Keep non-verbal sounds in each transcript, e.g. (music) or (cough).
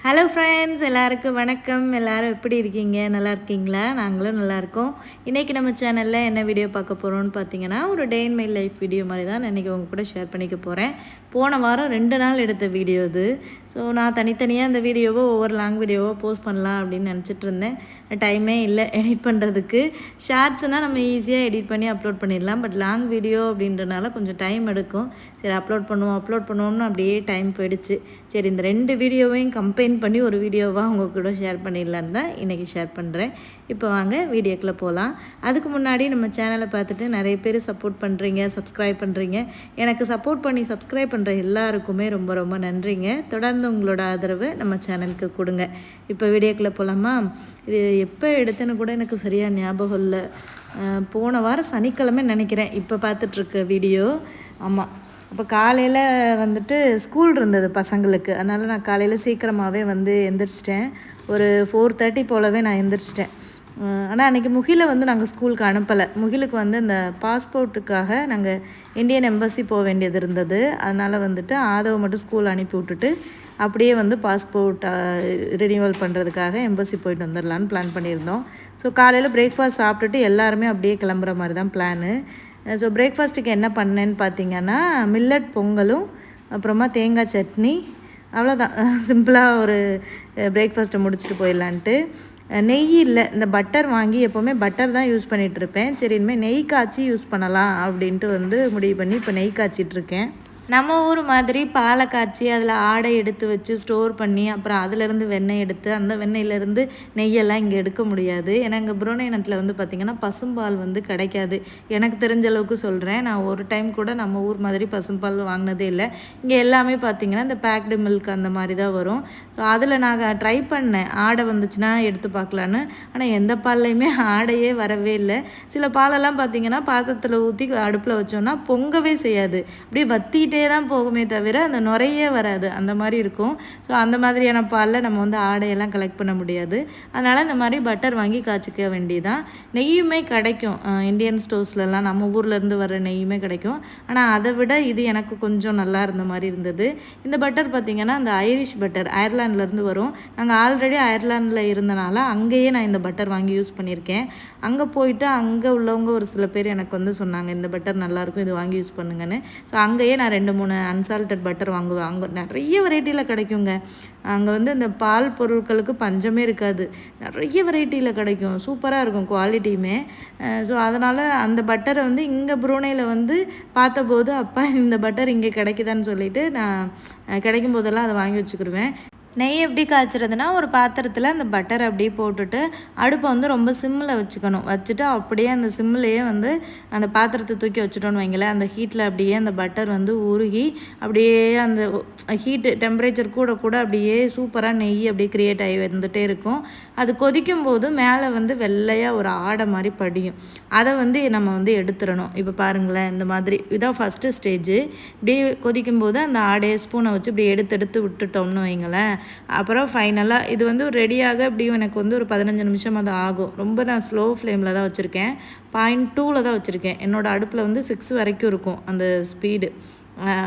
Hello friends எல்லாருக்கும் வணக்கம். எல்லாரும் எப்படி இருக்கீங்க? நல்லா இருக்கீங்களா? நாங்களும் நல்லாயிருக்கோம் இன்றைக்கி நம்ம சேனலில் என்ன வீடியோ பார்க்க போகிறோம்னு பார்த்தீங்கன்னா ஒரு day in my life video மாதிரி தான் இன்றைக்கி உங்கள் கூட ஷேர் பண்ணிக்க போகிறேன் போன வாரம் ரெண்டு நாள் எடுத்த வீடியோ இது ஸோ நான் தனித்தனியாக அந்த வீடியோவை ஒவ்வொரு லாங் வீடியோவோ போஸ்ட் பண்ணலாம் அப்படின்னு நினச்சிட்டு இருந்தேன். டைமே இல்லை எடிட் பண்ணுறதுக்கு ஷார்ட்ஸ்னால் நம்ம ஈஸியாக எடிட் பண்ணி அப்லோட் பண்ணிடலாம். பட் லாங் வீடியோ அப்படின்றனால கொஞ்சம் டைம் எடுக்கும். சரி அப்லோட் பண்ணுவோம் அப்லோட் பண்ணுவோம்னு அப்படியே டைம் போயிடுச்சு. சரி இந்த ரெண்டு வீடியோவையும் கம்பைன் பண்ணி ஒரு வீடியோவாக உங்கள் கூட ஷேர் பண்ணிடலான்னு தான் இன்றைக்கி ஷேர் பண்ணுறேன் இப்போ வாங்க வீடியோக்குள்ளே போகலாம் அதுக்கு முன்னாடி நம்ம சேனலை பார்த்துட்டு நிறைய பேர் சப்போர்ட் பண்ணுறீங்க சப்ஸ்கிரைப் பண்ணுறீங்க எனக்கு சப்போர்ட் பண்ணி சப்ஸ்கிரைப் பண்ணுற எல்லாருக்குமே ரொம்ப ரொம்ப நன்றிங்க. தொடர்ந்து உங்களோட ஆதரவு நம்ம சேனலுக்கு கொடுங்க. இப்போ வீடியோக்குள்ளே போகலாமா இது எப்போ எடுத்தேன்னு கூட எனக்கு சரியாக ஞாபகம் இல்லை. போன வாரம் சனிக்கிழமை நினைக்கிறேன். இப்போ பார்த்துட்ருக்க வீடியோ. ஆமாம் அப்போ காலையில் வந்துட்டு ஸ்கூல் இருந்தது பசங்களுக்கு. அதனால் நான் காலையில் சீக்கிரமாகவே வந்து எந்திரிச்சிட்டேன். ஒரு ஃபோர் தேர்ட்டி போலவே நான் எந்திரிச்சிட்டேன். ஆனால் அன்றைக்கி முகில வந்து நாங்கள் ஸ்கூலுக்கு அனுப்பலை. முகிலுக்கு வந்து இந்த பாஸ்போர்ட்டுக்காக நாங்கள் இந்தியன் எம்பசி போக வேண்டியது இருந்தது. அதனால் வந்துட்டு ஆதவை மட்டும் ஸ்கூல் அனுப்பி விட்டுட்டு அப்படியே வந்து பாஸ்போர்ட் ரினியூவல் பண்ணுறதுக்காக எம்பசி போயிட்டு வந்துடலான்னு பிளான் பண்ணியிருந்தோம். ஸோ காலையில் பிரேக்ஃபாஸ்ட் சாப்பிட்டுட்டு எல்லாருமே அப்படியே கிளம்புற மாதிரி தான் பிளானு ஸோ பிரேக்ஃபாஸ்ட்டுக்கு என்ன பண்ணேன்னு பார்த்தீங்கன்னா மில்லட் பொங்கலும் அப்புறமா தேங்காய் சட்னி அவ்வளோதான் சிம்பிளாக (laughs) ஒரு பிரேக்ஃபாஸ்ட்டை முடிச்சுட்டு போயிடலான்ட்டு. நெய் இல்லை இந்த பட்டர் வாங்கி எப்போவுமே பட்டர் தான் யூஸ் பண்ணிகிட்டு இருப்பேன். சரி இனிமேல் நெய் காய்ச்சி யூஸ் பண்ணலாம் அப்படின்ட்டு வந்து முடிவு பண்ணி இப்போ நெய் காய்ச்சிட்ருக்கேன் நம்ம ஊர் மாதிரி பாலை காய்ச்சி அதில் ஆடை எடுத்து வச்சு ஸ்டோர் பண்ணி அப்புறம் அதுலேருந்து வெண்ணெய் எடுத்து அந்த வெண்ணெயிலேருந்து நெய்யெல்லாம் இங்கே எடுக்க முடியாது. ஏன்னா இங்கே புரோனை நாட்டில் வந்து பார்த்திங்கன்னா பசும்பால் வந்து கிடைக்காது. எனக்கு தெரிஞ்ச அளவுக்கு சொல்கிறேன் நான் ஒரு டைம் கூட நம்ம ஊர் மாதிரி பசும்பால் வாங்கினதே இல்லை. இங்கே எல்லாமே பார்த்திங்கன்னா இந்த பேக்டு மில்க் அந்த மாதிரி தான் வரும். ஸோ அதில் நான் ட்ரை பண்ணேன். ஆடை வந்துச்சுன்னா எடுத்து பார்க்கலான்னு ஆனால் எந்த பால்லையுமே ஆடையே வரவே இல்லை. சில பாலெல்லாம் பார்த்திங்கன்னா பாத்திரத்தில் ஊற்றி அடுப்பில் வச்சோன்னா பொங்கவே செய்யாது. அப்படியே வத்திட்டே தான் போகுமே தவிர அந்த நுரையே வராது. அந்த மாதிரி இருக்கும். ஸோ அந்த மாதிரியான பாலில் நம்ம வந்து ஆடையெல்லாம் கலெக்ட் பண்ண முடியாது. அதனால் இந்த மாதிரி பட்டர் வாங்கி காய்ச்சிக்க வேண்டியதான் நெய்யுமே கிடைக்கும். இந்தியன் ஸ்டோர்ஸ்லலாம் நம்ம ஊர்லேருந்து வர நெய்யுமே கிடைக்கும். ஆனால் அதை விட இது எனக்கு கொஞ்சம் நல்லா இருந்த மாதிரி இருந்தது. இந்த பட்டர் பார்த்திங்கன்னா அந்த ஐரிஷ் பட்டர் அயர்லாண்ட்லேருந்து வரும். நாங்கள் ஆல்ரெடி அயர்லாண்டில் இருந்தனால அங்கேயே நான் இந்த பட்டர் வாங்கி யூஸ் பண்ணியிருக்கேன். அங்கே போயிட்டு அங்கே உள்ளவங்க ஒரு சில பேர் எனக்கு வந்து சொன்னாங்க இந்த பட்டர் நல்லாயிருக்கும் இது வாங்கி யூஸ் பண்ணுங்கன்னு. ஸோ அங்கேயே நான் ரெண்டு ரெண்டு மூணு அன்சால்டட் பட்டர் வாங்குவேன் அங்கே நிறைய வெரைட்டியில் கிடைக்குங்க. அங்கே வந்து இந்த பால் பொருட்களுக்கு பஞ்சமே இருக்காது. நிறைய வெரைட்டியில் கிடைக்கும். சூப்பராக இருக்கும் குவாலிட்டியுமே ஸோ அதனால் அந்த பட்டரை வந்து இங்கே புரூனையில் வந்து பார்த்தபோது அப்பா இந்த பட்டர் இங்கே கிடைக்குதான்னு சொல்லிட்டு நான் கிடைக்கும் போதெல்லாம் அதை வாங்கி வச்சுக்கிடுவேன் நெய் எப்படி காய்ச்சறதுனா ஒரு பாத்திரத்தில் அந்த பட்டர் அப்படியே போட்டுட்டு அடுப்பை வந்து ரொம்ப சிம்மில் வச்சுக்கணும். வச்சுட்டு அப்படியே அந்த சிம்மிலேயே வந்து அந்த பாத்திரத்தை தூக்கி வச்சுட்டோன்னு வைங்களேன். அந்த ஹீட்டில் அப்படியே அந்த பட்டர் வந்து உருகி அப்படியே அந்த ஹீட்டு டெம்பரேச்சர் கூட கூட அப்படியே சூப்பராக நெய் அப்படியே க்ரியேட் ஆகி வந்துகிட்டே இருக்கும். அது கொதிக்கும் போது மேலே வந்து வெள்ளையாக ஒரு ஆடை மாதிரி படியும். அதை வந்து நம்ம வந்து எடுத்துடணும். இப்போ பாருங்களேன் இந்த மாதிரி இதான் ஃபஸ்ட்டு ஸ்டேஜு இப்படியே கொதிக்கும் போது அந்த ஆடையை ஸ்பூனை வச்சு இப்படி எடுத்து எடுத்து விட்டுட்டோம்னு வைங்களேன். அப்புறம் ஃபைனலாக இது வந்து ரெடியாக இப்படியும் எனக்கு வந்து ஒரு பதினஞ்சு நிமிஷம் அது ஆகும். ரொம்ப நான் ஸ்லோ ஃப்ளேமில் தான் வச்சுருக்கேன். பாயிண்ட் டூவில் தான் வச்சுருக்கேன். என்னோடய அடுப்பில் வந்து சிக்ஸ் வரைக்கும் இருக்கும் அந்த ஸ்பீடு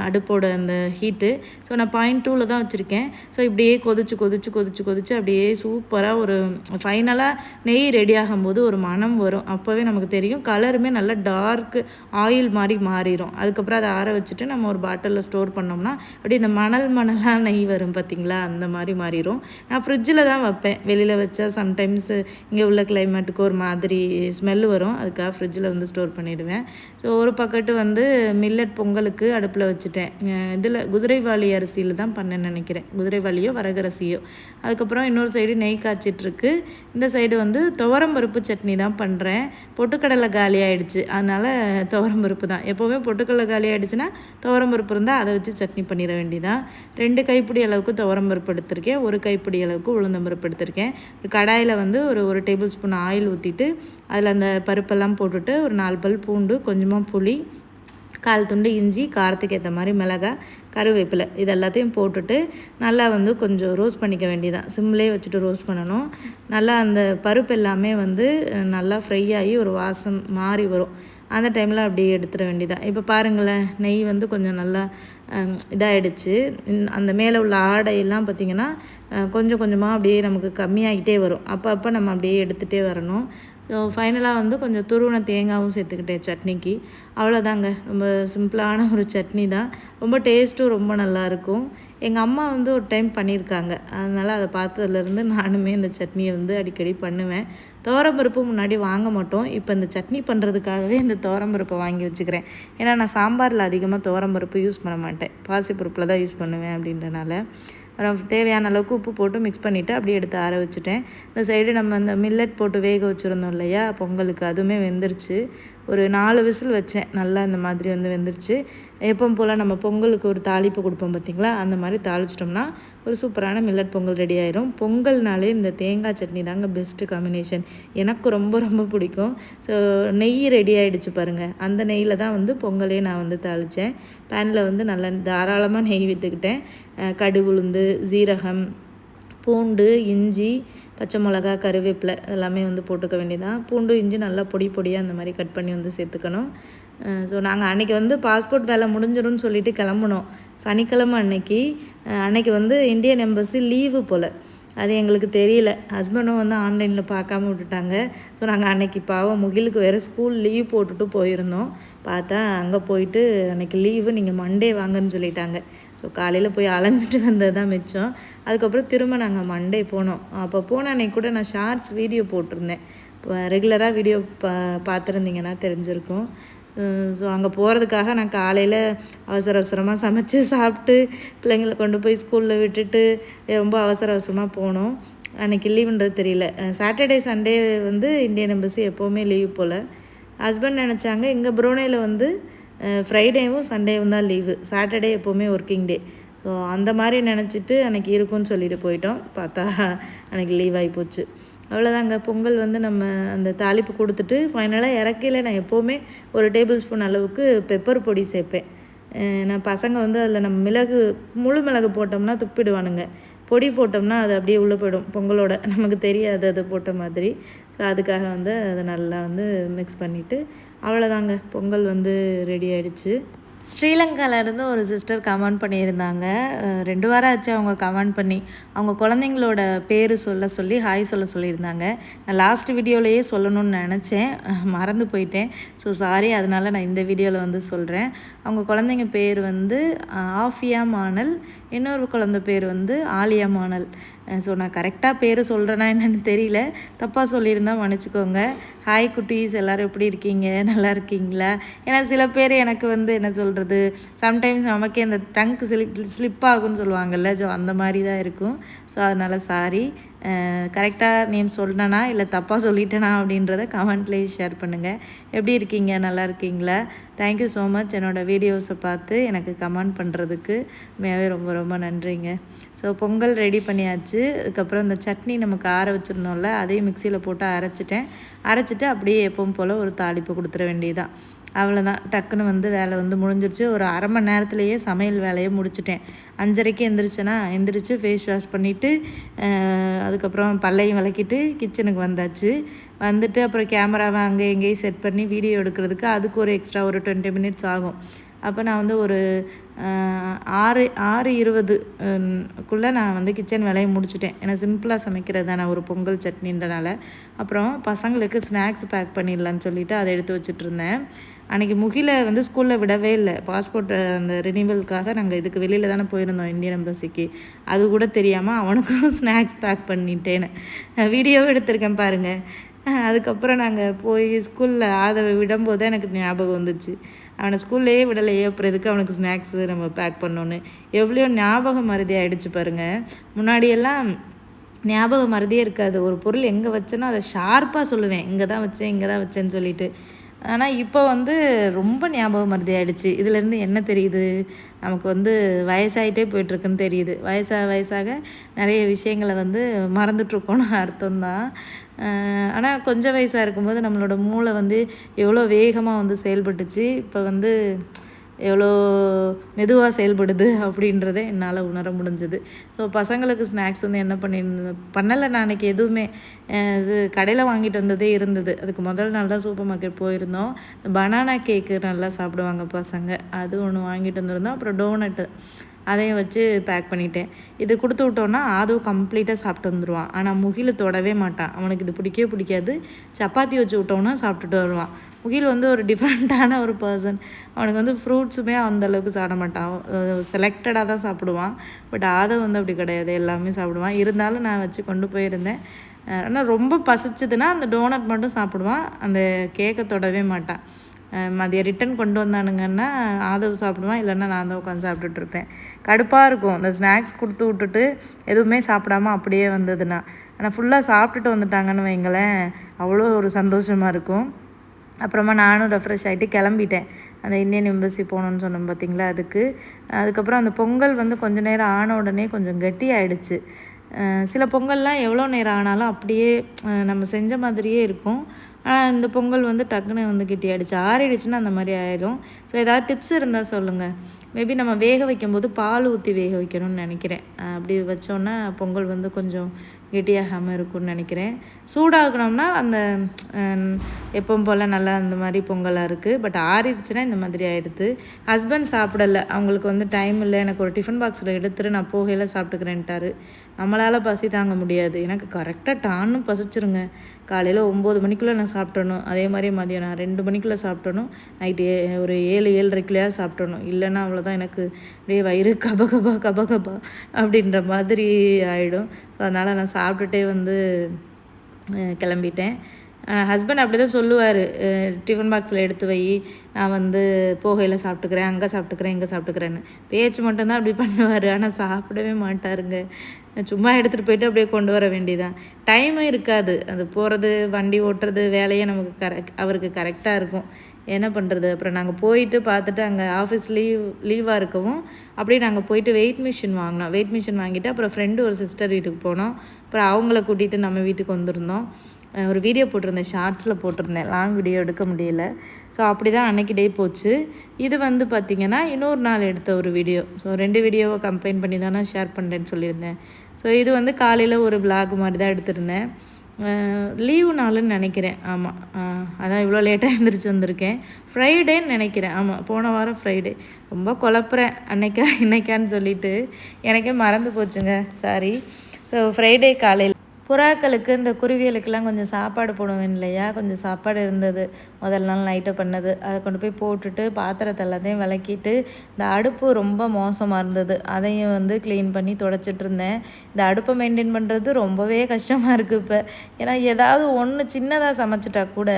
அடுப்போட அந்த ஹீட்டு ஸோ நான் பாயிண்ட் டூவில் தான் வச்சுருக்கேன். ஸோ இப்படியே கொதிச்சு கொதிச்சு கொதிச்சு கொதிச்சு அப்படியே சூப்பராக ஒரு ஃபைனலாக நெய் ரெடி ஆகும்போது ஒரு மனம் வரும். அப்போவே நமக்கு தெரியும். கலருமே நல்லா டார்க்கு ஆயில் மாதிரி மாறிடும் அதுக்கப்புறம் அதை ஆற வச்சுட்டு நம்ம ஒரு பாட்டிலில் ஸ்டோர் பண்ணோம்னா அப்படியே இந்த மணல் மணலாக நெய் வரும் பார்த்தீங்களா? அந்த மாதிரி மாறிடும் நான் ஃப்ரிட்ஜில் தான் வைப்பேன். வெளியில் வச்சா சம்டைம்ஸ் இங்கே உள்ள கிளைமேட்டுக்கு ஒரு மாதிரி ஸ்மெல் வரும். அதுக்காக ஃப்ரிட்ஜில் வந்து ஸ்டோர் பண்ணிவிடுவேன் ஸோ ஒரு பக்கெட்டு வந்து மில்லட் பொங்கலுக்கு அடுப்பில் வச்சுட்டேன். இதில் குதிரைவாளி அரிசியில் தான் பண்ணேன்னு நினைக்கிறேன். குதிரைவாளியோ வரகரசியோ. அதுக்கப்புறம் இன்னொரு சைடு நெய் காய்ச்சிட்ருக்கு. இந்த சைடு வந்து துவரம்பருப்பு சட்னி தான் பண்ணுறேன் பொட்டுக்கடலை காலி ஆகிடுச்சு அதனால் துவரம்பருப்பு தான். எப்போவுமே பொட்டுக்கடலை காலி ஆகிடுச்சுன்னா துவரம்பருப்பு இருந்தால் அதை வச்சு சட்னி பண்ணிட வேண்டியதான் ரெண்டு கைப்பிடி அளவுக்கு துவரம்பருப்பு எடுத்திருக்கேன். ஒரு கைப்பிடி அளவுக்கு உளுந்தம்பருப்பு எடுத்திருக்கேன். ஒரு கடாயில் வந்து ஒரு ஒரு டேபிள் ஸ்பூன் ஆயில் ஊற்றிட்டு அதில் அந்த பருப்பெல்லாம் போட்டுட்டு ஒரு நாலு பல் பூண்டு கொஞ்சமாக புளி கால் துண்டு இஞ்சி காரத்துக்கு ஏற்ற மாதிரி மிளகாய் கருவேப்பிலை இது எல்லாத்தையும் போட்டுட்டு நல்லா வந்து கொஞ்சம் ரோஸ்ட் பண்ணிக்க வேண்டியதான் சிம்லேயே வச்சுட்டு ரோஸ்ட் பண்ணணும். நல்லா அந்த பருப்பு எல்லாமே வந்து நல்லா ஃப்ரை ஆகி ஒரு வாசம் மாறி வரும். அந்த டைமில் அப்படியே எடுத்துட வேண்டியதான் இப்போ பாருங்களேன் நெய் வந்து கொஞ்சம் நல்லா இதாகிடுச்சு அந்த மேலே உள்ள ஆடையெல்லாம் பார்த்திங்கன்னா கொஞ்சம் கொஞ்சமாக அப்படியே நமக்கு கம்மியாகிட்டே வரும். அப்போ அப்போ நம்ம அப்படியே எடுத்துகிட்டே வரணும். ஸோ ஃபைனலாக வந்து கொஞ்சம் துருவன தேங்காவும் சேர்த்துக்கிட்டேன் சட்னிக்கு. அவ்வளோதாங்க. ரொம்ப சிம்பிளான ஒரு சட்னி தான். ரொம்ப டேஸ்ட்டும் ரொம்ப நல்லாயிருக்கும். எங்கள் அம்மா வந்து ஒரு டைம் பண்ணியிருக்காங்க. அதனால் அதை பார்த்ததுலேருந்து நானுமே இந்த சட்னியை வந்து அடிக்கடி பண்ணுவேன். தோரம்பருப்பு முன்னாடி வாங்க மாட்டோம். இப்போ இந்த சட்னி பண்ணுறதுக்காகவே இந்த தோரம்பருப்பை வாங்கி வச்சுக்கிறேன். ஏன்னா நான் சாம்பாரில் அதிகமாக தோரம்பருப்பு யூஸ் பண்ண மாட்டேன். பாசிப்பருப்பில் தான் யூஸ் பண்ணுவேன் அப்படின்றனால. தேவையான அளவுக்கு உப்பு போட்டு மிக்ஸ் பண்ணிவிட்டு அப்படியே எடுத்து ஆற வச்சுட்டேன். இந்த சைடு நம்ம இந்த மில்லட் போட்டு வேக வச்சுருந்தோம் இல்லையா? பொங்கலுக்கு அதுவுமே வெந்துருச்சு. ஒரு நாலு விசில் வச்சேன். நல்லா இந்த மாதிரி வந்து வெந்துருச்சு. எப்பவும் போல் நம்ம பொங்கலுக்கு ஒரு தாளிப்பு கொடுப்போம் பார்த்தீங்களா அந்த மாதிரி தாளிச்சிட்டோம்னா ஒரு சூப்பரான மில்லட் பொங்கல் ரெடி ஆயிரும். பொங்கல்னாலே இந்த தேங்காய் சட்னி தாங்க பெஸ்ட்டு காம்பினேஷன் எனக்கு ரொம்ப ரொம்ப பிடிக்கும். ஸோ நெய் ரெடி ஆகிடுச்சு பாருங்கள் அந்த நெய்யில் தான் வந்து பொங்கலே நான் வந்து தாளித்தேன் பேனில் வந்து நல்லா தாராளமாக நெய் விட்டுக்கிட்டேன். கடு கடுகு உளுந்து ஜீரகம் பூண்டு இஞ்சி பச்சை மிளகா கருவேப்பிலை எல்லாமே வந்து போட்டுக்க வேண்டியதான் பூண்டு இஞ்சி நல்லா பொடி பொடியாக அந்த மாதிரி கட் பண்ணி வந்து சேர்த்துக்கணும். ஸோ நாங்கள் அன்றைக்கி வந்து பாஸ்போர்ட் வேலை முடிஞ்சிடும்னு சொல்லிட்டு கிளம்புனோம். சனிக்கிழமை அன்னைக்கு அன்னைக்கு வந்து இந்தியன் எம்பசி லீவு போல். அது எங்களுக்கு தெரியல. ஹஸ்பண்டும் வந்து ஆன்லைனில் பார்க்காம விட்டுட்டாங்க. ஸோ நாங்கள் அன்னைக்கு பாவம் முகிலுக்கு வேறு ஸ்கூல் லீவ் போட்டுட்டு போயிருந்தோம். பார்த்தா அங்கே போயிட்டு அன்னைக்கு லீவு நீங்கள் மண்டே வாங்கன்னு சொல்லிட்டாங்க. ஸோ காலையில் போய் அலைஞ்சிட்டு வந்தது தான் மிச்சம். அதுக்கப்புறம் திரும்ப நாங்கள் மண்டே போனோம். அப்போ போன அன்னைக்கு கூட நான் ஷார்ட்ஸ் வீடியோ போட்டிருந்தேன். இப்போ ரெகுலராக வீடியோ பா பார்த்துருந்தீங்கன்னா தெரிஞ்சிருக்கும். ஸோ அங்கே போகிறதுக்காக நான் காலையில் அவசர அவசரமாக சமைச்சு (laughs) சாப்பிட்டு பிள்ளைங்களை கொண்டு போய் ஸ்கூலில் விட்டுட்டு ரொம்ப அவசர அவசரமாக போனோம். அன்றைக்கி லீவுன்றது தெரியல. சாட்டர்டே சண்டே வந்து இந்தியன் எம்பசி எப்போவுமே லீவ் போல். ஹஸ்பண்ட் நினச்சாங்க இங்கே புரோனேயில் வந்து ஃப்ரைடேவும் சண்டேவும் தான் லீவு சாட்டர்டே எப்போவுமே ஒர்க்கிங் டே ஸோ அந்த மாதிரி நினச்சிட்டு அன்றைக்கி இருக்கும்னு சொல்லிட்டு போயிட்டோம். பார்த்தா அன்றைக்கி லீவ் ஆகி போச்சு. அவ்வளோதாங்க பொங்கல் வந்து நம்ம அந்த தாளிப்பு கொடுத்துட்டு ஃபைனலாக இறக்கையில் நான் எப்போவுமே ஒரு டேபிள் ஸ்பூன் அளவுக்கு பெப்பர் பொடி சேர்ப்பேன். நான் பசங்க வந்து அதில் நம்ம மிளகு முழு மிளகு போட்டோம்னா துப்பிடுவானுங்க. பொடி போட்டோம்னா அது அப்படியே உள்ளே போயிடும். பொங்கலோட (laughs) நமக்கு தெரியாது அது போட்ட மாதிரி. ஸோ அதுக்காக வந்து அதை நல்லா வந்து மிக்ஸ் பண்ணிவிட்டு அவ்வளோதாங்க பொங்கல் வந்து ரெடி ஆகிடுச்சு ஸ்ரீலங்காவிலேருந்து ஒரு சிஸ்டர் கமெண்ட் பண்ணியிருந்தாங்க. ரெண்டு வாரம் ஆச்சு அவங்க கமெண்ட் பண்ணி. அவங்க குழந்தைங்களோட பேர் சொல்ல சொல்லி ஹாய் சொல்ல சொல்லியிருந்தாங்க. நான் லாஸ்ட் வீடியோலேயே சொல்லணும்னு நினச்சேன். மறந்து போயிட்டேன். ஸோ சாரி அதனால் நான் இந்த வீடியோவில் வந்து சொல்கிறேன் அவங்க குழந்தைங்க பேர் வந்து ஆஃபியா மானல். இன்னொரு குழந்தை பேர் வந்து ஆலியா மானல். ஸோ நான் கரெக்டாக பேர் சொல்கிறேன்னா என்னென்னு தெரியல. தப்பாக சொல்லியிருந்தா மன்னிச்சுக்கோங்க. ஹாய் குட்டீஸ். எல்லோரும் எப்படி இருக்கீங்க? நல்லா இருக்கீங்களா? ஏன்னா சில பேர் எனக்கு வந்து என்ன சொல்கிறது சம்டைம்ஸ் நமக்கே அந்த டங்க் ஸ்லிப் ஸ்லிப் ஆகும்னு சொல்லுவாங்கல்ல ஸோ அந்த மாதிரி தான் இருக்கும். ஸோ அதனால் சாரி கரெக்டாக நேம் சொன்னனா இல்லை தப்பாக சொல்லிட்டேனா அப்படின்றத கமெண்ட்லேயே ஷேர் பண்ணுங்கள் எப்படி இருக்கீங்க? நல்லா இருக்கீங்களா? தேங்க்யூ ஸோ மச் என்னோடய வீடியோஸை பார்த்து எனக்கு கமெண்ட் பண்ணுறதுக்கு மேவே ரொம்ப ரொம்ப நன்றிங்க. ஸோ பொங்கல் ரெடி பண்ணியாச்சு. அதுக்கப்புறம் இந்த சட்னி நமக்கு ஆற வச்சுருந்தோம்ல அதையும் மிக்சியில் போட்டு அரைச்சிட்டேன். அரைச்சிட்டு அப்படியே எப்பவும் போல் ஒரு தாளிப்பு கொடுத்துட வேண்டியதான் அவ்வளோதான் டக்குன்னு வந்து வேலை வந்து முடிஞ்சிருச்சு. ஒரு அரை மணி நேரத்துலேயே சமையல் வேலையை முடிச்சிட்டேன். அஞ்சரைக்கு எந்திரிச்சேன்னா எந்திரிச்சு ஃபேஸ் வாஷ் பண்ணிவிட்டு அதுக்கப்புறம் பல்லையும் விளக்கிட்டு கிச்சனுக்கு வந்தாச்சு. வந்துட்டு அப்புறம் கேமராவை அங்கே எங்கேயும் செட் பண்ணி வீடியோ எடுக்கிறதுக்கு அதுக்கு ஒரு எக்ஸ்ட்ரா ஒரு டுவெண்ட்டி மினிட்ஸ் ஆகும். அப்போ நான் வந்து ஒரு ஆறு ஆறு இருபது குள்ளே நான் வந்து கிச்சன் வேலையை முடிச்சுட்டேன். ஏன்னா சிம்பிளாக சமைக்கிறது தான் ஒரு பொங்கல் சட்னின்றனால. அப்புறம் பசங்களுக்கு ஸ்நாக்ஸ் பேக் பண்ணிடலான்னு சொல்லிவிட்டு அதை எடுத்து வச்சுட்டு இருந்தேன். அன்றைக்கி முகில வந்து ஸ்கூலில் விடவே இல்லை. பாஸ்போர்ட் அந்த ரினிவலுக்காக நாங்கள் இதுக்கு வெளியில் தானே போயிருந்தோம் இந்தியன் எம்பசிக்கு அது கூட தெரியாமல் அவனுக்கும் (laughs) ஸ்நாக்ஸ் பேக் பண்ணிட்டேன்னு. வீடியோவும் எடுத்திருக்கேன் பாருங்கள் அதுக்கப்புறம் நாங்கள் போய் ஸ்கூலில் ஆதவை விடும்போது எனக்கு ஞாபகம் வந்துச்சு. அவனை ஸ்கூல்லையே விடலையே அப்புறம் எதுக்கு அவனுக்கு ஸ்நாக்ஸு நம்ம பேக் பண்ணோன்னு எவ்வளோ ஞாபகம் மருதி ஆயிடுச்சு பாருங்கள் முன்னாடியெல்லாம் ஞாபகம் மறதியே இருக்காது. ஒரு பொருள் எங்கே வச்சேனோ அதை ஷார்ப்பாக சொல்லுவேன். இங்கே தான் வச்சேன் இங்கே தான் வச்சேன்னு சொல்லிட்டு. ஆனால் இப்போ வந்து ரொம்ப ஞாபகம் மருதி ஆகிடுச்சு இதுலேருந்து என்ன தெரியுது? நமக்கு வந்து வயசாயிட்டே போயிட்டுருக்குன்னு தெரியுது. வயசாக வயசாக நிறைய விஷயங்களை வந்து மறந்துட்டுருக்கோன்னு (laughs) அர்த்தம்தான். ஆனால் கொஞ்சம் வயசாக இருக்கும்போது நம்மளோட மூளை வந்து எவ்வளோ வேகமாக வந்து செயல்பட்டுச்சு. இப்போ வந்து எவ்வளோ மெதுவாக செயல்படுது அப்படின்றத என்னால் உணர முடிஞ்சது. ஸோ பசங்களுக்கு ஸ்நாக்ஸ் வந்து என்ன பண்ணியிருந்தது பண்ணலை நான் அன்றைக்கி எதுவுமே. இது கடையில் வாங்கிட்டு வந்ததே இருந்தது. அதுக்கு முதல் நாள் தான் சூப்பர் மார்க்கெட் போயிருந்தோம். இந்த பனானா கேக்கு நல்லா சாப்பிடுவாங்க பசங்க. அது ஒன்று வாங்கிட்டு வந்திருந்தோம். அப்புறம் டோனட்டு அதையும் வச்சு பேக் பண்ணிட்டேன். இது கொடுத்து விட்டோன்னா அதுவும் கம்ப்ளீட்டாக சாப்பிட்டு வந்துடுவான் ஆனால் முகில தொடவே மாட்டான். அவனுக்கு இது பிடிக்கவே பிடிக்காது. சப்பாத்தி வச்சு விட்டோன்னா சாப்பிட்டுட்டு வருவான். முகில் வந்து ஒரு டிஃப்ரெண்ட்டான ஒரு பர்சன் அவனுக்கு வந்து ஃப்ரூட்ஸுமே அந்தளவுக்கு சாப்பிட மாட்டான். செலக்டடாக தான் சாப்பிடுவான். பட் அதை வந்து அப்படி கிடையாது. எல்லாமே சாப்பிடுவான். இருந்தாலும் நான் வச்சு கொண்டு போயிருந்தேன். ஆனால் ரொம்ப பசிச்சதுன்னா அந்த டோனட் மட்டும் சாப்பிடுவான். அந்த கேக்கை தொடவே மாட்டான். மதியம் ரிட்டன் கொண்டு வந்தானுங்கன்னா ஆதவு சாப்பிடுவான். இல்லைன்னா நான் தான் உட்காந்து சாப்பிட்டுட்ருப்பேன் கடுப்பாக இருக்கும். இந்த ஸ்நாக்ஸ் கொடுத்து விட்டுட்டு எதுவுமே சாப்பிடாம அப்படியே வந்ததுன்னா. ஆனால் ஃபுல்லாக சாப்பிட்டுட்டு வந்துட்டாங்கன்னு வைங்களேன் அவ்வளோ ஒரு சந்தோஷமாக இருக்கும். அப்புறமா நானும் ரெஃப்ரெஷ் ஆகிட்டு கிளம்பிட்டேன். அந்த இந்தியன் எம்பசி போகணுன்னு சொன்னோம் பார்த்தீங்களா அதுக்கு. அதுக்கப்புறம் அந்த பொங்கல் வந்து கொஞ்ச நேரம் ஆன உடனே கொஞ்சம் கட்டி ஆகிடுச்சு சில பொங்கல்லாம் எவ்வளோ நேரம் ஆனாலும் அப்படியே நம்ம செஞ்ச மாதிரியே இருக்கும். ஆனால் இந்த பொங்கல் வந்து டக்குன்னு வந்து கிட்டி ஆகிடுச்சு ஆறிடுச்சுன்னா அந்த மாதிரி ஆயிடும் ஸோ ஏதாவது டிப்ஸ் இருந்தால் சொல்லுங்கள் மேபி நம்ம வேக வைக்கும்போது பால் ஊற்றி வேக வைக்கணும்னு நினைக்கிறேன். அப்படி வச்சோன்னா பொங்கல் வந்து கொஞ்சம் கெட்டியாகாமல் இருக்கும்னு நினைக்கிறேன். சூடாகணும்னா அந்த எப்பவும் போல் நல்லா அந்த மாதிரி பொங்கலாக இருக்குது பட் ஆறிடுச்சுன்னா இந்த மாதிரி ஆகிடுது ஹஸ்பண்ட் சாப்பிடலை. அவங்களுக்கு வந்து டைம் இல்லை. எனக்கு ஒரு டிஃபன் பாக்ஸில் எடுத்துட்டு நான் போகையில் சாப்பிட்டுக்கிறேன்ட்டாரு. நம்மளால் பசி தாங்க முடியாது. எனக்கு கரெக்டாக டான்னு பசிச்சிருங்க. காலையில் ஒம்பது மணிக்குள்ளே நான் சாப்பிட்டணும் அதே மாதிரி மதியம் நான் ரெண்டு மணிக்குள்ளே சாப்பிட்டணும் நைட்டு ஏ ஒரு ஏழு ஏழரைக்குள்ளேயா சாப்பிட்டணும் இல்லைன்னா அவ்வளோதான் எனக்கு. அப்படியே வயிறு கப கபா கப கபா அப்படின்ற மாதிரி ஆகிடும் ஸோ அதனால் நான் சாப்பிட்டுட்டே வந்து கிளம்பிட்டேன். ஹஸ்பண்ட் அப்படி தான் சொல்லுவார். டிஃபன் பாக்ஸில் எடுத்து வை. நான் வந்து போகையில் சாப்பிட்டுக்கிறேன் அங்கே சாப்பிட்டுக்கிறேன் இங்கே சாப்பிட்டுக்கிறேன்னு. பேச்சு மட்டும்தான் அப்படி பண்ணுவார். ஆனால் சாப்பிடவே மாட்டாருங்க. சும்மா எடுத்துகிட்டு போயிட்டு அப்படியே கொண்டு வர வேண்டியதான் டைமும் இருக்காது. அது போகிறது வண்டி ஓட்டுறது வேலையே நமக்கு கரெக்ட் அவருக்கு கரெக்டாக இருக்கும். என்ன பண்ணுறது அப்புறம் நாங்கள் போயிட்டு பார்த்துட்டு அங்கே ஆஃபீஸ் லீவ் லீவாக இருக்கவும் அப்படியே நாங்கள் போயிட்டு வெயிட் மிஷின் வாங்கினோம். வெயிட் மிஷின் வாங்கிட்டு அப்புறம் ஃப்ரெண்டு ஒரு சிஸ்டர் வீட்டுக்கு போனோம். அப்புறம் அவங்கள கூட்டிகிட்டு நம்ம வீட்டுக்கு வந்திருந்தோம். ஒரு வீடியோ போட்டிருந்தேன் ஷார்ட்ஸில் போட்டிருந்தேன். லாங் வீடியோ எடுக்க முடியல. ஸோ அப்படி தான் அன்னைக்கு டே போச்சு. இது வந்து பார்த்திங்கன்னா இன்னொரு நாள் எடுத்த ஒரு வீடியோ ஸோ ரெண்டு வீடியோவை கம்பைன் பண்ணி தான் நான் ஷேர் பண்ணுறேன்னு சொல்லியிருந்தேன். ஸோ இது வந்து காலையில் ஒரு விளாக் மாதிரி தான் எடுத்திருந்தேன். லீவு நாளுன்னு நினைக்கிறேன். ஆமாம் அதான் இவ்வளோ லேட்டாக எழுந்திரிச்சு வந்திருக்கேன். ஃப்ரைடேன்னு நினைக்கிறேன். ஆமாம் போன வாரம் ஃப்ரைடே ரொம்ப குழப்புறேன். அன்னைக்கா இன்னைக்கான்னு சொல்லிட்டு. எனக்கே மறந்து போச்சுங்க. சாரி ஸோ ஃப்ரைடே காலையில் புறாக்களுக்கு இந்த குருவிகளுக்கெல்லாம் கொஞ்சம் சாப்பாடு போடுவேன் இல்லையா? கொஞ்சம் சாப்பாடு இருந்தது. முதல் நாள் நைட்டு பண்ணது. அதை கொண்டு போய் போட்டுட்டு பாத்திரத்தை எல்லாத்தையும் விளக்கிட்டு இந்த அடுப்பு ரொம்ப மோசமாக இருந்தது. அதையும் வந்து க்ளீன் பண்ணி துடைச்சிட்டு இருந்தேன். இந்த அடுப்பை மெயின்டைன் பண்ணுறது ரொம்பவே கஷ்டமாக இருக்குது இப்போ. ஏன்னா ஏதாவது ஒன்று சின்னதாக சமைச்சிட்டா கூட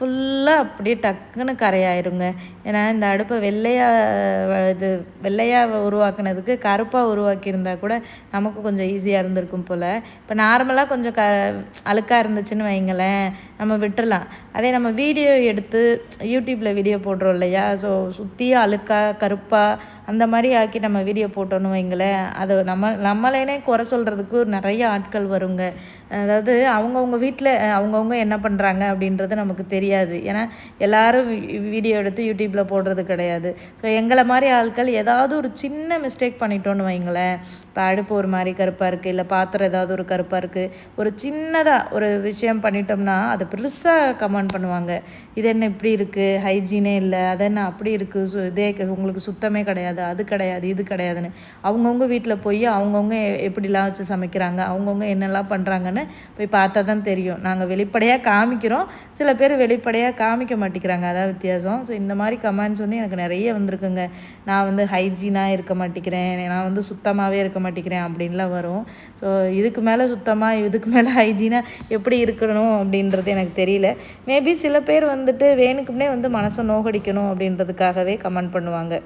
ஃபுல்லாக அப்படியே டக்குன்னு கரையாயிருங்க. ஏன்னா இந்த அடுப்பை வெள்ளையாக இது வெள்ளையாக உருவாக்குனதுக்கு கருப்பாக உருவாக்கியிருந்தா கூட நமக்கு கொஞ்சம் ஈஸியாக இருந்திருக்கும் போல். இப்போ நார்மலாக கொஞ்சம் க அழுக்காக இருந்துச்சுன்னு வைங்களேன் நம்ம விட்டுடலாம் அதே நம்ம வீடியோ எடுத்து யூடியூப்பில் வீடியோ போடுறோம் இல்லையா? ஸோ சுற்றியும் அழுக்காக கருப்பாக அந்த மாதிரி ஆக்கி நம்ம வீடியோ போட்டோன்னு வைங்களேன் அது நம்ம நம்மளேனே குறை சொல்கிறதுக்கு நிறைய ஆட்கள் வருங்க. அதாவது அவங்கவுங்க வீட்டில் அவங்கவுங்க என்ன பண்ணுறாங்க அப்படின்றது நமக்கு தெரியாது. ஏன்னா எல்லோரும் வீடியோ எடுத்து யூடியூப்பில் போடுறது கிடையாது. ஸோ எங்களை மாதிரி ஆட்கள் ஏதாவது ஒரு சின்ன மிஸ்டேக் பண்ணிட்டோன்னு வைங்களேன் இப்போ அடுப்பு ஒரு மாதிரி கருப்பாக இருக்குது இல்லை பாத்திரம் ஏதாவது ஒரு கருப்பாக இருக்குது ஒரு சின்னதாக ஒரு விஷயம் பண்ணிட்டோம்னா அதை பெருசாக கமெண்ட் பண்ணுவாங்க. இது என்ன இப்படி இருக்குது ஹைஜீனே இல்லை. அது என்ன அப்படி இருக்குது சு இதே உங்களுக்கு சுத்தமே கிடையாது. அது கிடையாது. இது கிடையாதுன்னு. அவங்கவுங்க வீட்டில் போய் அவங்கவுங்க எப்படிலாம் வச்சு சமைக்கிறாங்க? அவங்கவுங்க என்னெல்லாம் பண்ணுறாங்கன்னு போய் பார்த்தா தான் தெரியும். நாங்கள் வெளிப்படையாக காமிக்கிறோம். சில பேர் வெளிப்படையாக காமிக்க மாட்டேங்கிறாங்க. அதான் வித்தியாசம். ஸோ இந்த மாதிரி கமெண்ட்ஸ் வந்து எனக்கு நிறைய வந்திருக்குங்க. நான் வந்து ஹைஜீனாக இருக்க மாட்டேங்கிறேன். நான் வந்து சுத்தமாகவே இருக்க மாட்டேங்கிறேன் அப்படின்லாம் வரும். ஸோ இதுக்கு மேலே சுத்தமாக இதுக்கு மேலே ஹைஜீனாக எப்படி இருக்கணும் அப்படின்றது எனக்கு தெரியல. மேபி சில பேர் வந்துட்டு வேணுக்குமே வந்து மனசை நோகடிக்கணும் அப்படின்றதுக்காகவே கமெண்ட் பண்ணுவாங்க.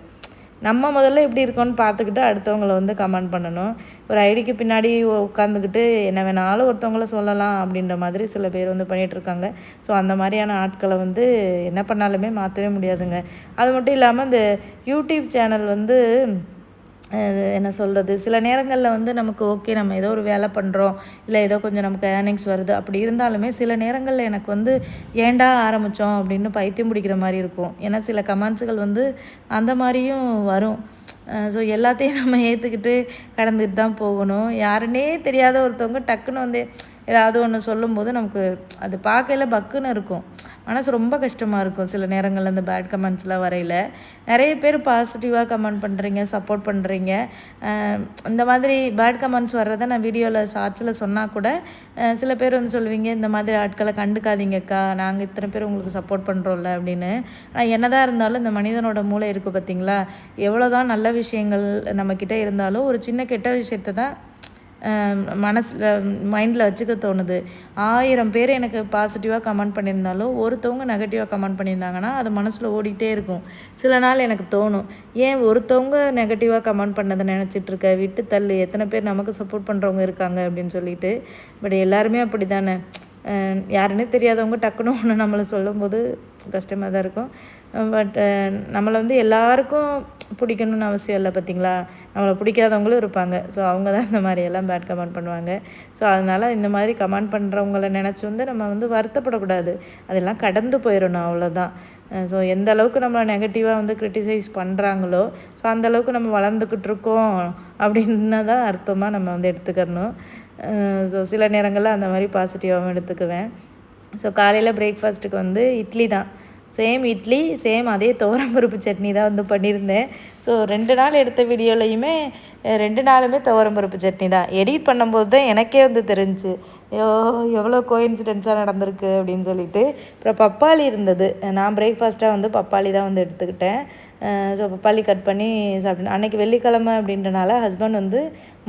நம்ம முதல்ல எப்படி இருக்கோன்னு பார்த்துக்கிட்டு அடுத்தவங்கள வந்து கமெண்ட் பண்ணணும். ஒரு ஐடிக்கு பின்னாடி உட்காந்துக்கிட்டு என்ன வேணாலும் ஒருத்தவங்கள சொல்லலாம் அப்படின்ற மாதிரி சில பேர் வந்து பண்ணிகிட்ருக்காங்க ஸோ அந்த மாதிரியான ஆட்களை வந்து என்ன பண்ணாலுமே மாற்றவே முடியாதுங்க. அது மட்டும் இல்லாமல் இந்த யூடியூப் சேனல் வந்து என்ன சொல்கிறது சில நேரங்களில் வந்து நமக்கு ஓகே நம்ம ஏதோ ஒரு வேலை பண்ணுறோம் இல்லை ஏதோ கொஞ்சம் நமக்கு ஏர்னிங்ஸ் வருது அப்படி இருந்தாலுமே சில நேரங்களில் எனக்கு வந்து ஏண்டா ஆரம்பித்தோம் அப்படின்னு பைத்தியம் பிடிக்கிற மாதிரி இருக்கும். ஏன்னா சில கமெண்ட்ஸுகள் வந்து அந்த மாதிரியும் வரும். ஸோ எல்லாத்தையும் நம்ம ஏற்றுக்கிட்டு கடந்துட்டு தான் போகணும். யாருன்னே தெரியாத ஒருத்தவங்க டக்குன்னு வந்து ஏதாவது ஒன்று சொல்லும்போது நமக்கு அது பார்க்கையில பக்குன்னு இருக்கும். மனசு ரொம்ப கஷ்டமாக இருக்கும் சில நேரங்களில் இந்த பேட் கமெண்ட்ஸ்லாம் வரையில். நிறைய பேர் பாசிட்டிவாக கமெண்ட் பண்ணுறீங்க சப்போர்ட் பண்ணுறீங்க இந்த மாதிரி பேட் கமெண்ட்ஸ் வர்றதை நான் வீடியோவில் ஷார்ட்ஸில் சொன்னால் கூட சில பேர் வந்து சொல்லுவீங்க இந்த மாதிரி ஆட்களை கண்டுக்காதீங்கக்கா நாங்கள் இத்தனை பேர் உங்களுக்கு சப்போர்ட் பண்ணுறோம்ல அப்படின்னு. ஆனால் என்னதான் இருந்தாலும் இந்த மனிதனோட மூளை இருக்குது பார்த்தீங்களா எவ்வளோதான் நல்ல விஷயங்கள் நம்மக்கிட்ட இருந்தாலும் ஒரு சின்ன கெட்ட விஷயத்தை தான் மனசில் மைண்டில் வச்சுக்க தோணுது. ஆயிரம் பேர் எனக்கு பாசிட்டிவாக கமெண்ட் பண்ணியிருந்தாலும் ஒருத்தவங்க நெகட்டிவாக கமெண்ட் பண்ணியிருந்தாங்கன்னா அது மனசில் ஓடிட்டே இருக்கும். சில நாள் எனக்கு தோணும் ஏன் ஒருத்தவங்க நெகட்டிவாக கமெண்ட் பண்ணதை நினச்சிட்ருக்க விட்டு தள்ளு எத்தனை பேர் நமக்கு சப்போர்ட் பண்ணுறவங்க இருக்காங்க அப்படின்னு சொல்லிட்டு. பட் எல்லாருமே அப்படி தானே யாருன்னே தெரியாதவங்க டக்குன்னு ஒன்று நம்மளை சொல்லும்போது கஷ்டமாக தான் இருக்கும். பட் நம்மளை வந்து எல்லாருக்கும் பிடிக்கணும்னு அவசியம் இல்லை பார்த்தீங்களா நம்மளை பிடிக்காதவங்களும் இருப்பாங்க. ஸோ அவங்க தான் இந்த மாதிரி எல்லாம் பேட் கமெண்ட் பண்ணுவாங்க. ஸோ அதனால் இந்த மாதிரி கமெண்ட் பண்ணுறவங்கள நினச்சி வந்து நம்ம வந்து வருத்தப்படக்கூடாது. அதெல்லாம் கடந்து போயிடணும் அவ்வளோதான் ஸோ எந்த அளவுக்கு நம்ம நெகட்டிவாக வந்து க்ரிட்டிசைஸ் பண்ணுறாங்களோ ஸோ அந்தளவுக்கு நம்ம வளர்ந்துக்கிட்டு இருக்கோம் அப்படின்னு தான் அர்த்தமாக நம்ம வந்து எடுத்துக்கணும் ஸோ சில நேரங்களில் அந்த மாதிரி பாசிட்டிவாகவும் எடுத்துக்குவேன். ஸோ காலையில் பிரேக்ஃபாஸ்ட்டுக்கு வந்து இட்லி தான். சேம் இட்லி சேம் அதே துவரம்பருப்பு சட்னி தான் வந்து பண்ணியிருந்தேன். ஸோ ரெண்டு நாள் எடுத்த வீடியோலையுமே ரெண்டு நாளுமே துவரம்பருப்பு சட்னி தான். எடிட் பண்ணும்போது தான் எனக்கே வந்து தெரிஞ்சுச்சு ஐயோ எவ்வளோ கோயின்சிடென்ஸாக நடந்திருக்கு அப்படின்னு சொல்லிட்டு. அப்புறம் பப்பாளி இருந்தது. நான் பிரேக்ஃபாஸ்ட்டாக வந்து பப்பாளி தான் வந்து எடுத்துக்கிட்டேன். ஸோ பப்பாளி கட் பண்ணி சாப்பிட்டேன் அன்றைக்கி வெள்ளிக்கிழமை அப்படின்றனால ஹஸ்பண்ட் வந்து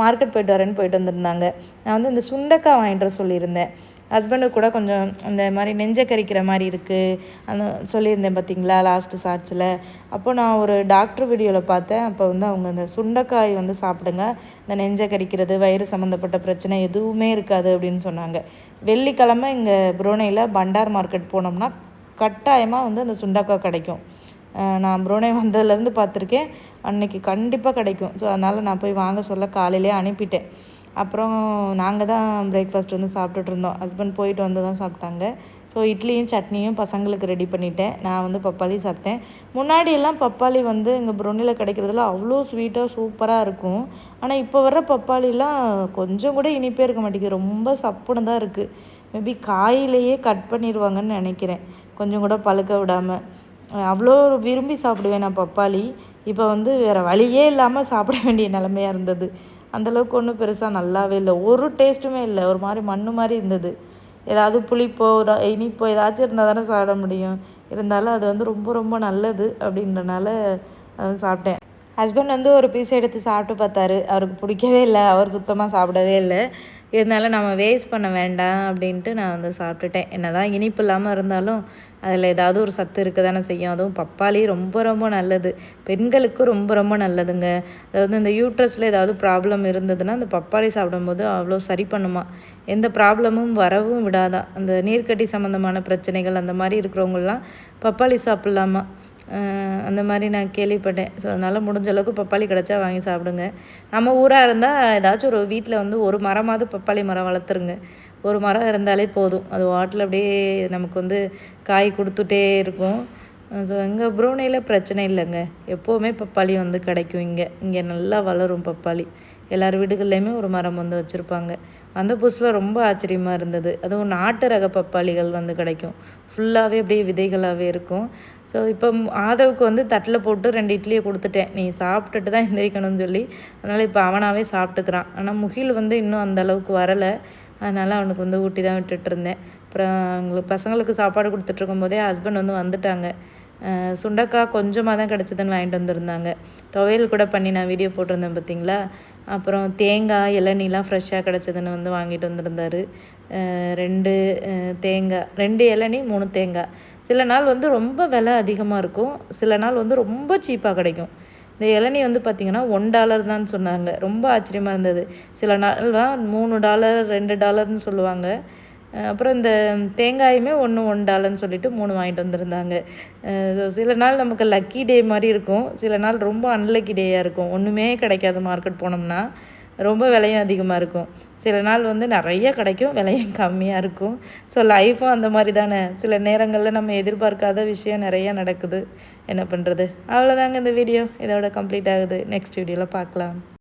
மார்க்கெட் போயிட்டு வரேன்னு போயிட்டு வந்திருந்தாங்க. நான் வந்து இந்த சுண்டக்காய் வாங்கிட்டு வர சொல்லியிருந்தேன். ஹஸ்பண்டுக்கு கூட கொஞ்சம் இந்த மாதிரி நெஞ்சை கறிக்கிற மாதிரி இருக்குது அந்த சொல்லியிருந்தேன் பார்த்தீங்களா லாஸ்ட்டு ஷார்ட்ஸில் அப்போ நான் ஒரு டாக்டர் வீடியோவில் பார்த்தேன். அப்போ வந்து அவங்க இந்த சுண்டைக்காய் வந்து சாப்பிடுங்க இந்த நெஞ்சை கறிக்கிறது வயிறு சம்மந்தப்பட்ட பிரச்சனை எதுவுமே இருக்காது அப்படின்னு சொன்னாங்க. வெள்ளிக்கிழமை இங்கே புரோனையில் பண்டார் மார்க்கெட் போனோம்னா கட்டாயமாக வந்து அந்த சுண்டக்காய் கிடைக்கும். நான் புரோனே வந்ததுலேருந்து பார்த்துருக்கேன். அன்னைக்கு கண்டிப்பாக கிடைக்கும். ஸோ அதனால் நான் போய் வாங்க சொல்ல காலையிலே அனுப்பிட்டேன். அப்புறம் நாங்கள் தான் பிரேக்ஃபாஸ்ட் வந்து சாப்பிட்டுட்டு இருந்தோம். ஹஸ்பண்ட் போயிட்டு வந்து தான் சாப்பிட்டாங்க. ஸோ இட்லியும் சட்னியும் பசங்களுக்கு ரெடி பண்ணிட்டேன். நான் வந்து பப்பாளி சாப்பிட்டேன். முன்னாடி எல்லாம் பப்பாளி வந்து இங்கே புரோனியில் கிடைக்கிறதுல அவ்வளோ ஸ்வீட்டாக சூப்பராக இருக்கும். ஆனால் இப்போ வர்ற பப்பாளிலாம் கொஞ்சம் கூட இனிப்பே இருக்க மாட்டேங்குது. ரொம்ப சப்புன்னு தான் இருக்குது மேபி காயிலேயே கட் பண்ணிடுவாங்கன்னு நினைக்கிறேன். கொஞ்சம் கூட பழுக்க விடாமல் அவ்வளோ விரும்பி சாப்பிடுவேன் நான் பப்பாளி. இப்போ வந்து வேறு வழியே இல்லாமல் சாப்பிட வேண்டிய நிலமையாக இருந்தது. அந்தளவுக்கு ஒன்றும் பெருசாக நல்லாவே இல்லை. ஒரு டேஸ்ட்டுமே இல்லை. ஒரு மாதிரி மண்ணு மாதிரி இருந்தது. ஏதாவது புளிப்போ ஒரு இனிப்போ ஏதாச்சும் இருந்தால் தானே சாப்பிட முடியும். இருந்தாலும் அது வந்து ரொம்ப ரொம்ப நல்லது அப்படின்றனால அதை சாப்பிட்டேன். ஹஸ்பண்ட் வந்து ஒரு பீஸ் எடுத்து சாப்பிட்டு பார்த்தாரு. அவருக்கு பிடிக்கவே இல்லை. அவர் சுத்தமாக சாப்பிடவே இல்லை. இருந்தாலும் நம்ம வேஸ்ட் பண்ண வேண்டாம் அப்படின்ட்டு நான் வந்து சாப்பிட்டுட்டேன். என்ன தான் இனிப்பு இல்லாமல் இருந்தாலும் அதில் ஏதாவது ஒரு சத்து இருக்க தானே செய்யும். அதுவும் பப்பாளி ரொம்ப ரொம்ப நல்லது. பெண்களுக்கு ரொம்ப ரொம்ப நல்லதுங்க. அதாவது இந்த யூட்ரஸில் ஏதாவது ப்ராப்ளம் இருந்ததுன்னா அந்த பப்பாளி சாப்பிடும்போது அவ்வளோ சரி பண்ணுமா. எந்த ப்ராப்ளமும் வரவும் விடாதான் அந்த நீர்க்கட்டி சம்மந்தமான பிரச்சனைகள் அந்த மாதிரி இருக்கிறவங்களாம் பப்பாளி சாப்பிட்லாமா? அந்த மாதிரி நான் கேள்விப்பட்டேன். ஸோ அதனால் முடிஞ்ச அளவுக்கு பப்பாளி கிடச்சா வாங்கி சாப்பிடுங்க. நம்ம ஊராக இருந்தால் ஏதாச்சும் ஒரு வீட்டில் வந்து ஒரு மரமாவது பப்பாளி மரம் வளர்த்துருங்க. ஒரு மரம் இருந்தாலே போதும். அது வாட்டில் அப்படியே நமக்கு வந்து காய் கொடுத்துட்டே இருக்கும். ஸோ எங்கள் ப்ரூனையில் பிரச்சனை இல்லைங்க. எப்போவுமே பப்பாளி வந்து கிடைக்கும் இங்கே. இங்கே நல்லா வளரும் பப்பாளி. எல்லார் வீடுகள்லேயுமே ஒரு மரம் வந்து வச்சுருப்பாங்க. அந்த புதுசில் ரொம்ப ஆச்சரியமாக இருந்தது. அதுவும் நாட்டு ரக பப்பாளிகள் வந்து கிடைக்கும். ஃபுல்லாகவே அப்படியே விதைகளாகவே இருக்கும். ஸோ இப்போ ஆதவுக்கு வந்து தட்டில் போட்டு ரெண்டு இட்லியை கொடுத்துட்டேன். நீ சாப்பிட்டுட்டு தான் எந்திரிக்கணும்னு சொல்லி. அதனால் இப்போ அவனாகவே சாப்பிட்டுக்கிறான். ஆனால் முகில் வந்து இன்னும் அந்த அளவுக்கு வரலை. அதனால் அவனுக்கு வந்து ஊட்டி தான் விட்டுட்டு இருந்தேன் அப்புறம் அவங்களுக்கு பசங்களுக்கு சாப்பாடு கொடுத்துட்ருக்கும் போதே ஹஸ்பண்ட் வந்து வந்துட்டாங்க. சுண்டக்காய் கொஞ்சமாக தான் கிடச்சிதுன்னு வாங்கிட்டு வந்திருந்தாங்க. துவையல் கூட பண்ணி நான் வீடியோ போட்டிருந்தேன் பார்த்தீங்களா? அப்புறம் தேங்காய் இளநீலாம் ஃப்ரெஷ்ஷாக கிடச்சதுன்னு வந்து வாங்கிட்டு வந்திருந்தாரு. ரெண்டு தேங்காய் ரெண்டு இளநீ மூணு தேங்காய். சில நாள் வந்து ரொம்ப விலை அதிகமாக இருக்கும். சில நாள் வந்து ரொம்ப சீப்பாக கிடைக்கும். இந்த இளநீ வந்து பார்த்திங்கன்னா ஒன் டாலர் தான் சொன்னாங்க. ரொம்ப ஆச்சரியமாக இருந்தது. சில நாள்லாம் மூணு டாலர் ரெண்டு டாலர்னு சொல்லுவாங்க. அப்புறம் இந்த தேங்காயுமே ஒன்று ஒன்றாலன்னு சொல்லிட்டு மூணு வாங்கிட்டு வந்திருந்தாங்க. சில நாள் நமக்கு லக்கி டே மாதிரி இருக்கும். சில நாள் ரொம்ப அன்லக்கி டேயாக இருக்கும். ஒன்றுமே கிடைக்காது மார்க்கெட் போனோம்னா ரொம்ப விலையும் அதிகமாக இருக்கும். சில நாள் வந்து நிறைய கிடைக்கும் விலையும் கம்மியாக இருக்கும். ஸோ லைஃப்பும் அந்த மாதிரி தானே. சில நேரங்களில் நம்ம எதிர்பார்க்காத விஷயம் நிறையா நடக்குது. என்ன பண்ணுறது அவ்வளோதாங்க இந்த வீடியோ இதோட கம்ப்ளீட் ஆகுது. நெக்ஸ்ட் வீடியோவில் பார்க்கலாம்.